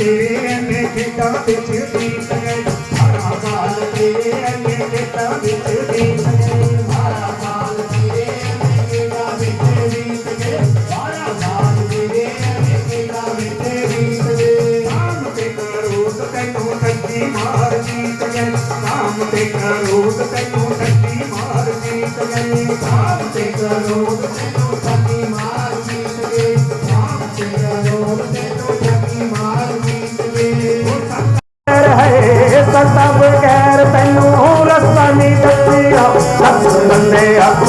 ਤੇਰੇ ਐਨੇ ਖੇਡਾਂ ਵਿੱਚ ਬੀਤ ਗਏ 18 ਸਾਲ ਤੇਰੇ ਐਨੇ ਖੇਡਾਂ ਵਿੱਚ ਬੀਤ ਗਏ 18 ਸਾਲ ਤੇਰੇ ਐਨੇ ਖੇਡਾਂ ਵਿੱਚ ਬੀਤ ਗਏ 18 ਸਾਲ ਤੇਰੇ ਐਨੇ ਖੇਡਾਂ ਵਿੱਚ ਬੀਤ ਗਏ ਨਾਮ ਤੇ ਕਰੋਸ ਤੈਨੂੰ ਸੱਚੀ ਮਾਰ ਜੀਤ ਗਏ ਨਾਮ ਤੇ ਕਰੋਸ ਤੈਨੂੰ ਸੱਚੀ ਮਾਰ ਜੀਤ ਗਏ ਨਾਮ ਤੇ ਕਰੋਸ ਹੈ ਸਤਬ ਗੈਰ ਤੈਨੂੰ ਰਸਤਾ ਨਹੀਂ ਦੱਸਿਆ ਸਭ ਬੰਦੇ ਆਪ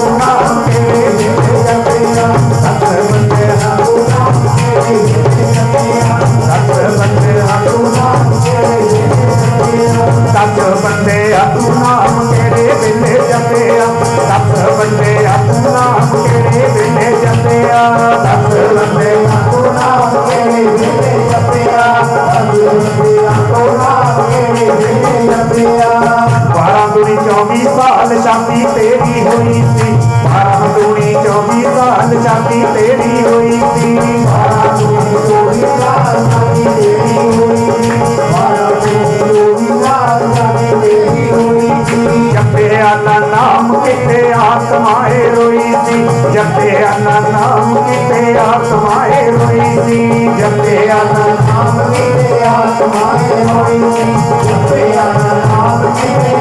24 ਸਾਲ ਚਾਂਦੀ ਤੇਰੀ ਹੋਈ ਸੀ। 12 ਦੂਣੀ 24 ਸਾਲ ਚਾਂਦੀ ਤੇਰੀ ਹੋਈ ਸੀ। 12 ਦੂਣੀ 24 ਸਾਲ ਚਾਂਦੀ ਤੇਰੀ ਹੋਈ ਸੀ। 12 ਦੂਣੀ 24 ਸਾਲ ਚਾਂਦੀ ਤੇਰੀ ਹੋਈ ਸੀ। ਜਪਿਆ ਨਾ ਨਾਮ ਕਿਤੇ ਆਤਮਾਏ ਰੋਈ ਸੀ। ਜਪਿਆ ਨਾ ਨਾਮ ਕਿਤੇ ਆਤਮਾਏ ਰੋਈ ਸੀ। ਜਪਿਆ ਨਾ ਨਾਮ ਕਿਤੇ ਆਤਮਾਏ ਰੋਈ ਸੀ। ਜਪਿਆ ਨਾ ਨਾਮ ਕਿਤੇ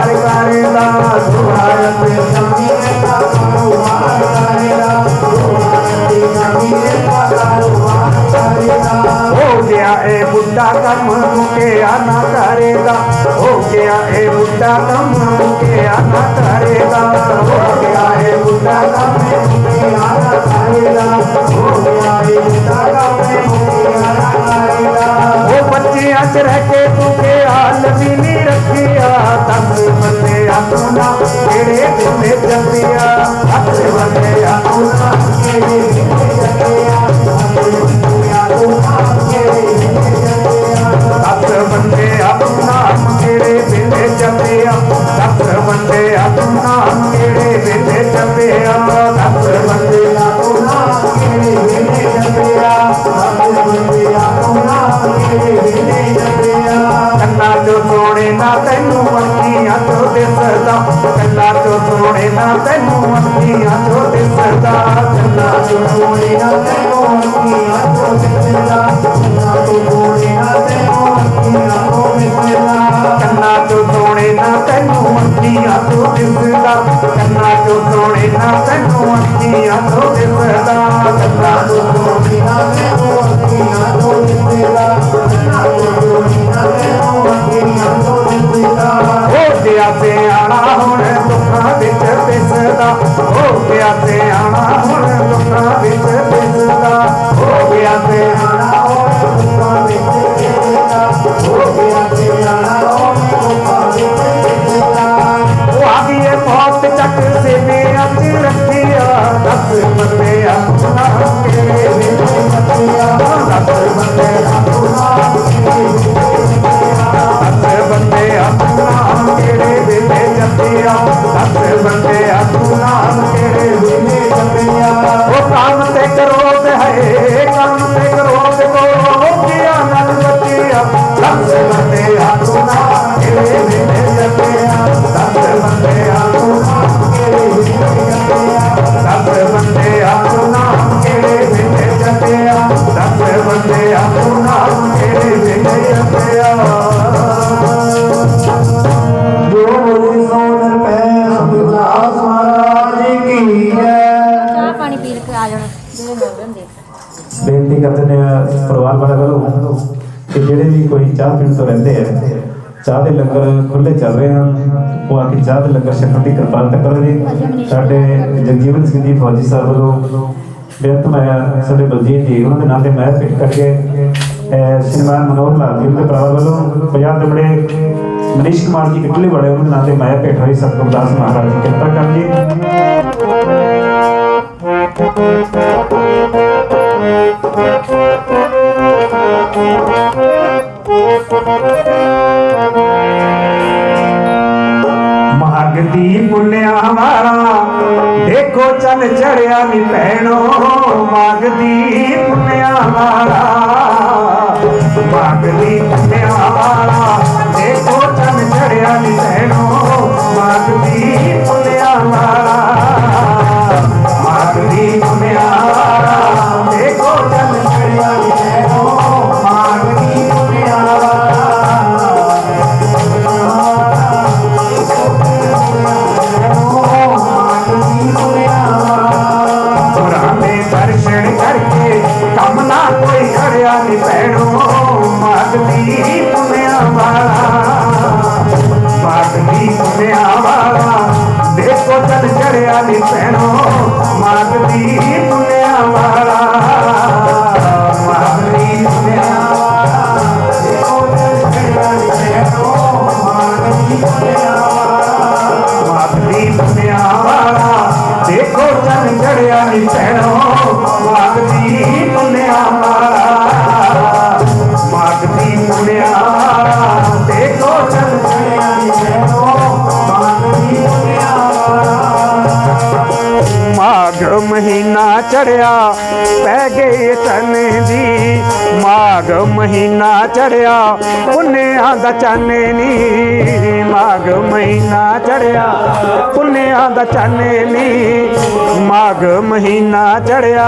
कम के आना करेगा। हो गया है बुढ़ा कम के आना करेगा। हो गया है बुढ़ा कम के आना करेगा। हो गया है बुढ़ा कम ਮੰਨਿਆ ਰਹਿ ਕੇ ਤੂੰ ਖਿਆਲ ਵੀ ਨਹੀਂ ਰੱਖਿਆ। ਤੰਗ ਮੰਨਿਆ ਤੂੰ ਨਾ ਕਿਹੜੇ ਜੰਮਿਆ ਹੱਥ ਮੰਨਿਆ ਤੂੰ ਨਾ ਕਿਹੜੇ ਜੰਮਿਆ চাকরি ਵੀ ਚਾਹ ਤੋਂ ਰਹਿੰਦੇ ਆ। ਚਾਹ ਦੇ ਲੰਗਰ ਖੁੱਲੇ ਚੱਲ ਰਹੇ ਹਨ। ਉਹ ਆ ਕੇ ਚਾਹ ਦੇ ਲੰਗਰ ਛਕਣ ਦੀ ਕਿਰਪਾਲਤਾ ਕਰੋ ਜੀ ਸਾਡੇ ਜਗਜੀਵਨ ਸਿੰਘ ਜੀ ਫੌਜੀ ਸਾਹਿਬ ਵੱਲੋਂ ਬੇਨਤ ਮੈਂ ਸਾਡੇ ਬਲਜੀਤ ਜੀ, ਉਹਨਾਂ ਦੇ ਨਾਂ ਤੇ ਮੈਂ ਪਿੱਟ ਕਰਕੇ ਸ਼੍ਰੀਮਾਨ ਮਨੋਹਰ ਲਾਲ ਜੀ ਦੇ ਪਰਿਵਾਰ ਵੱਲੋਂ ਪੰਜਾਬ ਦੇ ਬੜੇ ਮਨੀਸ਼ ਕੁਮਾਰ ਜੀ ਕਿਟਲੇ ਵਾਲੇ ਉਹਨਾਂ ਦੇ ਨਾਂ ਤੇ ਮੈਂ ਭੇਟ ਹੋਈ ਸਤਿਗੁਰਦਾਸ ਮਹਾਰਾਜ ਜੀ ਕਿਰਪਾ ਕਰ ਜੀ ਮਹਾਗਦੀ ਪੁੰਨਿਆ ਵਾਲਾ, ਦੇਖੋ ਚੱਲ ਚੜਿਆ ਨੀ ਭੈਣੋ। ਮਹਾਗਦੀ ਪੁੰਨਿਆ ਵਾਲਾ ਮਹਾਗਦੀ ਪੁੰਨਿਆ ਵਾਲਾ, ਦੇਖੋ ਚੱਲ ਚੜਿਆ ਨੀ ਭੈਣੋ। ਮਹਾਗਦੀ ਪੁੰਨਿਆ ਵਾਲਾ। ਚੜਿਆ ਨੀ ਭੈਣੋ ਮਾਗਦੀ ਪੁੰਨਿਆ ਵਾਲਾ ਮਾਗਦੀ ਪੁੰਨਿਆ ਵਾਲਾ ਦੇਖੋ ਚੰਨ ਚੜਿਆ। ਮਾਘ ਮਹੀਨਾ ਚੜਿਆ, ਪੁੰਨਿਆਂ ਦਾ ਚੰਨ ਨੀ ਮਾਘ ਮਹੀਨਾ ਚੜਿਆ, ਪੁੰਨਿਆਂ ਦਾ ਚੰਨ ਨੀ ਮਾਘ ਮਹੀਨਾ ਚੜਿਆ।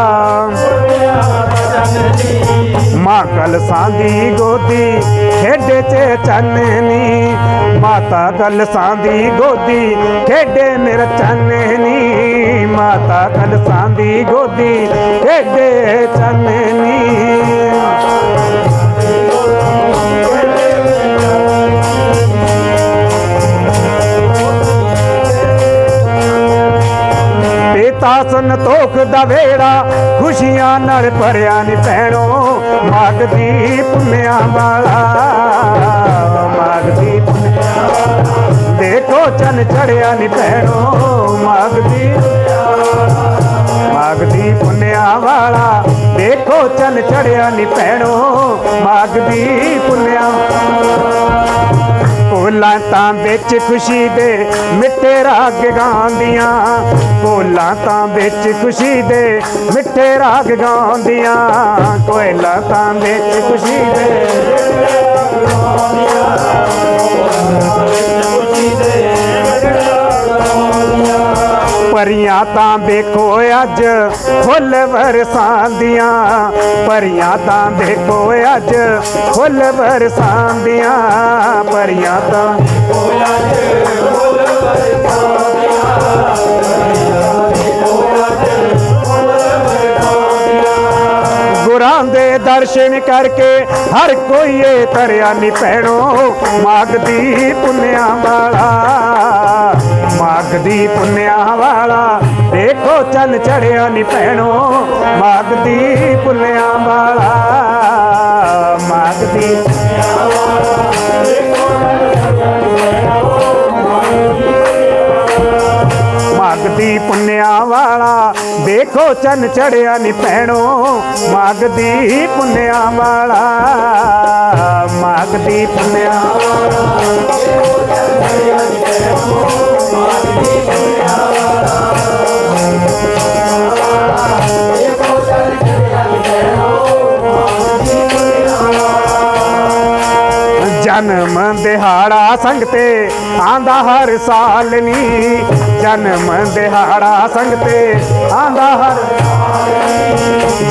ਮਾਂ ਕਲਸਾਂ ਦੀ ਗੋਦੀ, ਖੇਡੇ ਚ ਚੰਨਨੀ ਮਾਤਾ ਕਲਸਾਂ ਦੀ ਗੋਦੀ, ਖੇਡੇ ਮੇਰਾ ਚੰਨਨੀ ਮਾਤਾ ਕਲਸਾਂ ਸਾਂਦੀ ਗੋਦੀ, ਖੇਡੇ ਚੰਨਨੀ ਪੀਤਾ ਸੰਤੋਖ ਦਾ ਵੇੜਾ ਖੁਸ਼ੀਆਂ ਨਾਲ ਭਰਿਆ ਨੀ ਭੈਣੋ ਮਾਗਦੀ ਪੁੰਨਿਆ ਵਾਲਾ। ਮਾਗਦੀ ਪੁੰਨਿਆ ਵਾਲਾ। ਦੇਖੋ ਚੰਨ ਚੜਿਆ ਨੀ ਭੈਣੋ ਮਾਗਦੀ ਮਾਗਦੀ ਪੁੰਨਿਆ ਵਾਲਾ। ਦੇਖੋ ਚੰਨ ਚੜਿਆ ਨੀ ਭੈਣੋ ਮਾਗਦੀ ਪੁੰਨਿਆ ਕੋਲਾਂ ਤਾਂ ਵਿੱਚ ਖੁਸ਼ੀ ਦੇ ਮਿੱਠੇ ਰਾਗ ਗਾਉਂਦੀਆਂ। ਕੋਲਾਂ ਤਾਂ ਵਿੱਚ ਖੁਸ਼ੀ ਦੇ ਮਿੱਠੇ ਰਾਗ ਗਾਉਂਦੀਆਂ। ਕੋਇਲਾ ਤਾਂ ਵਿੱਚ ਖੁਸ਼ੀ ਦੇ ਪਰੀਆਂ ਤਾਂ ਵੇਖੋ ਅੱਜ, ਫੁੱਲ ਵਰਸਾਂਦੀਆਂ ਪਰੀਆਂ ਤਾਂ ਵੇਖੋ ਅੱਜ, ਫੁੱਲ ਵਰਸਾਂਦੀਆਂ ਪਰੀਆਂ ਤਾਂ ਗੁਰਾਂ ਦੇ ਦਰਸ਼ਨ ਕਰਕੇ ਹਰ ਕੋਈ ਏ ਤਰਿਆ ਨੀ ਪੈਣੋ। ਮਾਗਦੀ ਪੁੰਨਿਆ ਵਾਲਾ। ਮਾਗਦੀ ਪੁੰਨਿਆ ਵਾਲਾ। ਦੇਖੋ ਚੰਨ ਚੜਿਆ ਨੀ ਭੈਣੋ ਪੈਣੋ ਮਾਗਦੀ ਪੁੰਨਿਆ ਵਾਲਾ। ਮਾਗਦੀ ਮਾਗਦੀ ਪੁੰਨਿਆ ਵਾਲਾ। ਦੇਖੋ ਚੰਨ ਚੜਿਆ ਨੀ ਪੈਣੋ ਮਾਗਦੀ ਪੁੰਨਿਆ ਵਾਲਾ। ਮਾਗਦੀ ਪੁੰਨਿਆ ਜਨਮ ਦਿਹਾੜਾ ਸੰਗਤੇ ਆਂਦਾ ਹਰ ਸਾਲ ਨੀ। ਜਨਮ ਦਿਹਾੜਾ ਸੰਗਤੇ ਆਂਦਾ ਹਰ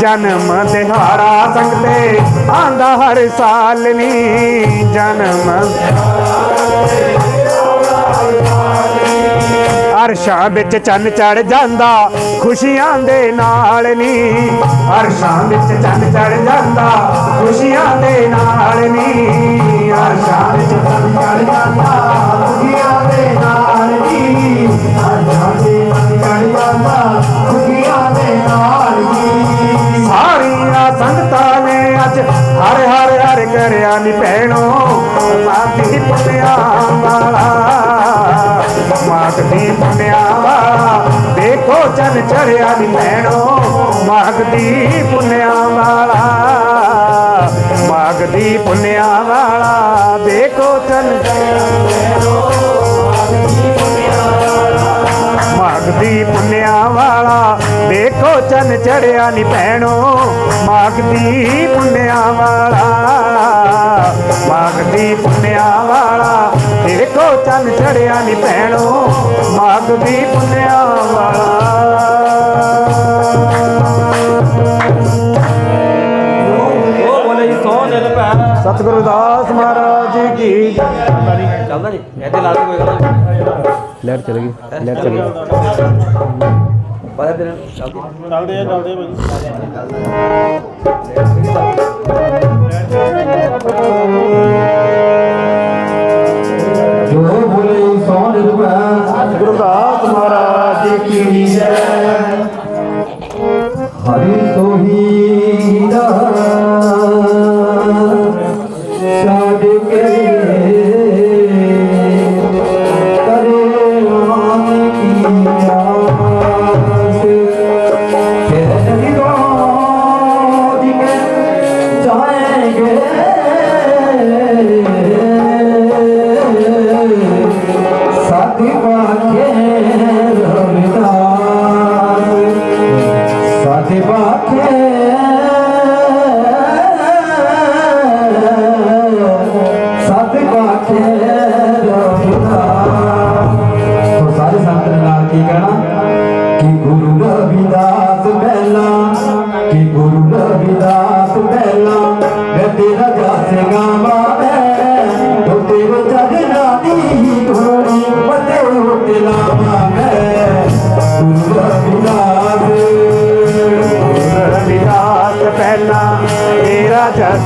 ਜਨਮ ਦਿਹਾੜਾ ਸੰਗ ਤੇ ਆਂਦਾ ਹਰ ਸਾਲ ਨੀ। ਜਨਮ ਅਰਸ਼ਾਂ ਵਿੱਚ ਚੰਨ ਚੜ ਜਾਂਦਾ, ਖੁਸ਼ੀਆਂ ਦੇ ਨਾਲ ਨੀ। ਅਰਸ਼ਾਂ ਵਿੱਚ ਚੰਨ ਚੜ ਜਾਂਦਾ, ਖੁਸ਼ੀਆਂ ਦੇ ਨਾਲ ਨੀ। ਅਰਸ਼ਾਂ ਵਿੱਚ ਚੰਨ ਚੜ ਜਾਂਦਾ, ਖੁਸ਼ੀਆਂ ਦੇ ਨਾਲ ਨੀ। ਅਰਸ਼ਾਂ ਦੇ ਚੰਨ ਚੜ ਜਾਂਦਾ, ਖੁਸ਼ੀਆਂ ਦੇ ਨਾਲ ਨੀ। ਸਾਰੀਆਂ ਸੰਗਤਾਂ ਨੇ ਅੱਜ ਹਰ ਹਰ ਹਰ ਕਰਿਆ ਨੀ ਭੈਣੋ ਮਾਤੀ ਪੁੱਤਿਆਂ ਵਾਲਾ ਮਾਗਦੀ ਪੁੰਨਿਆ ਵਾਲਾ ਦੇਖੋ ਚੰਨ ਚੜਿਆ ਨੀ ਭੈਣੋ ਮਾਗਦੀ ਪੁੰਨਿਆ ਵਾਲਾ ਮਾਗਦੀ ਪੁੰਨਿਆ ਵਾਲਾ ਦੇਖੋ ਚੰਨ ਮਾਗਦੀ ਪੁੰਨਿਆ ਵਾਲਾ ਦੇਖੋ ਚੰਨ ਚੜਿਆ ਨੀ ਭੈਣੋ ਮਾਗਦੀ ਪੁੰਨਿਆ ਵਾਲਾ ਮਾਗਦੀ ਪੁੰਨਿਆ ਵਾਲਾ ਦੇਖੋ ਚੰਨ ਚੜਿਆ ਨੀ ਭੈਣੋ ਮਾਗਦੀ ਪੁੰਨਿਆ ਵਾਲਾ। ਜੀ ਸਤਿਗੁਰੂ ਦਾਸ ਮਹਾਰਾਜ ਜੀ ਕੀ ਚੱਲਦਾ ਨਹੀਂ ਇਹਦੇ ਲਾ ਕੇ ਕੋਈ ਗੱਲ ਨਹੀਂ। ਲੈਟ ਚਲ ਗਈ ਲੈਟ ਚਲ ਗਈ। ਬਾਰੇ ਦਿਨ ਚੱਲਦੀ। ਚੱਲਦੇ ਆ ਚੱਲਦੇ ਆ ਭਾਈ Thank you.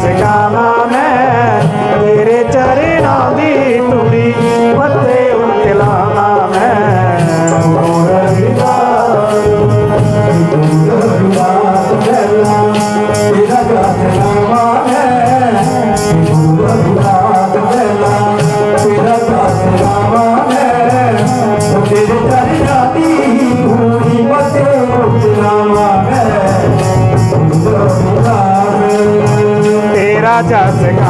ਤੇਰਾ ਤੇਰਾ ਜਸ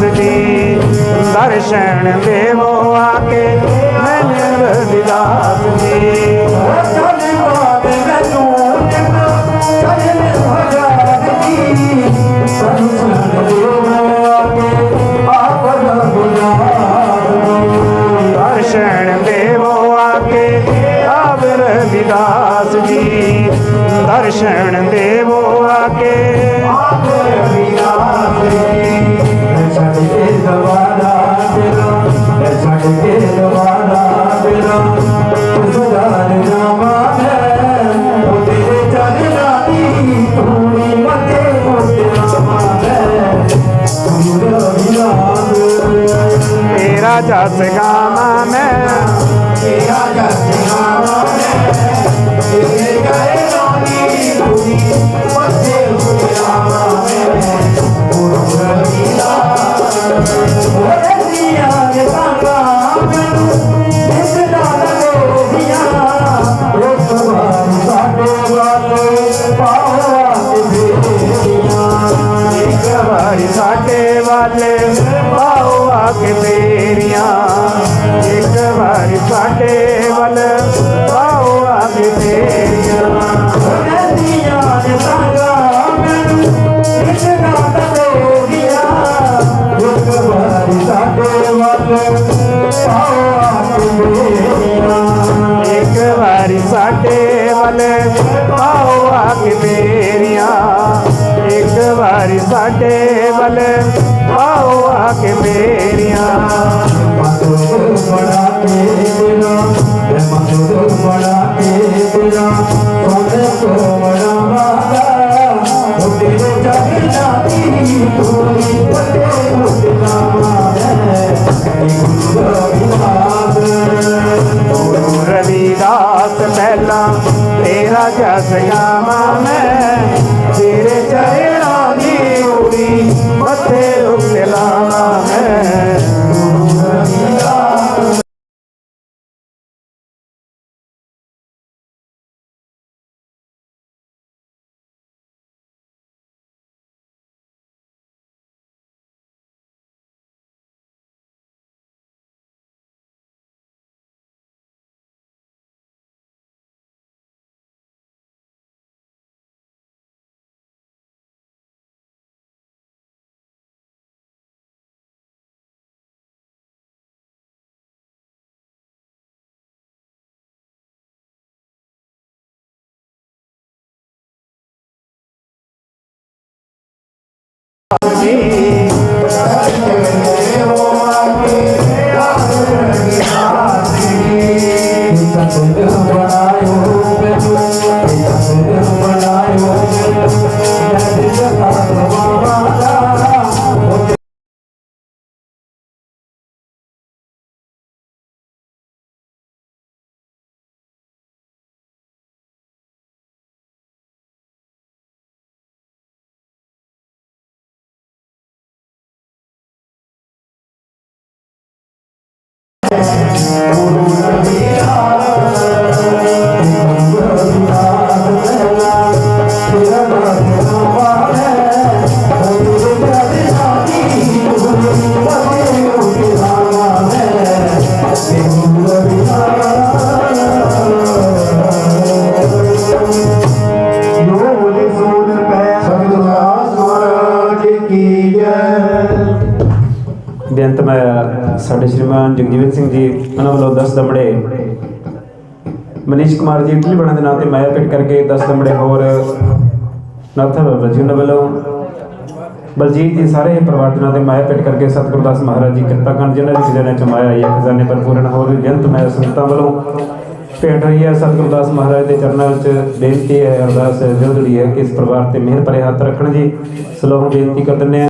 ਰਵਿਦਾਸ ਜੀ। ਦਰਸ਼ਨ ਦੇਵੋ ਸਾਡੇ ਭਾਵੇਂ ਮੈਨੂੰ ਹਜ਼ਾਰ ਜੀ। ਦੇਵੋ ਦਰਸ਼ਨ ਦੇਵੋ ਆਕੇ ਆਪ ਰਵਿਦਾਸ ਜੀ। ਦਰਸ਼ਨ ਦੇਵੋ राजा से गा ਝਾੜੀ ਸਾਡੇ ਵੱਲ ਪਾਓ ਆ ਕੇ ਮੇਰੀਆਂ ਇੱਕ ਵਾਰ ਸਾਡੇ ਵੱਲ ਪਾਓ ਆ ਕੇ ਮੇਰੀਆਂ ਇੱਕ ਵਾਰ ਸਾਡੇ ਵੱਲ ਪਾਓ ਇੱਕ ਵਾਰ ਸਾਡੇ ਵੱਲ ਪਾਓ ਆ ਕੇ ਮੇਰੀਆਂ ਆਓ ਆ ਕੇ ਮੇਰੀਆਂ ਮਤਲਬ ਬੜਾ ਕੇ ਤੇਰਾ ਮੈਂ ਮਤਲਬ ਬੜਾ ਕੇ ਤੇਰਾ ਸੋਨੇ ਤੋਂ ਬੜਾ ਵਾਦਾ ਉਹ ਤੇਰੇ ਜਗ ਜਾਤੀ ਕੋਈ ਪਤੇ ਮੁੱਦਨਾ ਹੈ ਕਿ ਗੁਰੂ ਰਵਿਦਾਸ ਗੁਰੂ ਰਵਿਦਾਸ ਪਹਿਲਾਂ ਤੇਰਾ ਜਸ ਗਾਵਾਂ ਸਤਿ ਬਣਾਇਓ ਮਨੀਸ਼ ਕੁਮਾਰ ਜੀ ਇਟਲੀ ਬਣਾ ਦੇ ਨਾਂ ਤੇ ਮਾਇਆ ਪਿੰਡ ਕਰਕੇ 10 ਦਮੜੇ ਹੋਰ ਨਾਥਾ ਬਾਬਾ ਜੀ ਉਹਨਾਂ ਵੱਲੋਂ ਬਲਜੀਤ ਜੀ ਸਾਰੇ ਪਰਿਵਾਰ ਦੇ ਨਾਂ ਤੇ ਮਾਇਆ ਪਿੰਡ ਕਰਕੇ ਸਤਿਗੁਰੂ ਦਾਸ ਮਹਾਰਾਜ ਜੀ ਕਿਰਪਾ ਕਰਨ ਜਿਹਨਾਂ ਦੀ ਖਜ਼ਾਨੇ ਚ ਮਾਇਆ ਆਈ ਹੈ। ਖਜ਼ਾਨੇ ਭਰਪੂਰਨ ਹੋਰ ਵੀ ਬੇਅੰਤ ਮੈਂ ਸੰਤਾਂ ਵੱਲੋਂ ਭੇਟ ਹੋਈ ਹੈ। ਸਤਿਗੁਰੂ ਦਾਸ ਮਹਾਰਾਜ ਦੇ ਚਰਨਾਂ ਵਿੱਚ ਬੇਨਤੀ ਹੈ, ਅਰਦਾਸ ਹੈ ਜੋਦੜੀ ਹੈ ਕਿ ਇਸ ਪਰਿਵਾਰ ਤੇ ਮਿਹਰ ਭਰੇ ਹੱਥ ਰੱਖਣ ਜੀ। ਸਲੋਹ ਬੇਨਤੀ ਕਰ ਦਿੰਦੇ ਹਾਂ।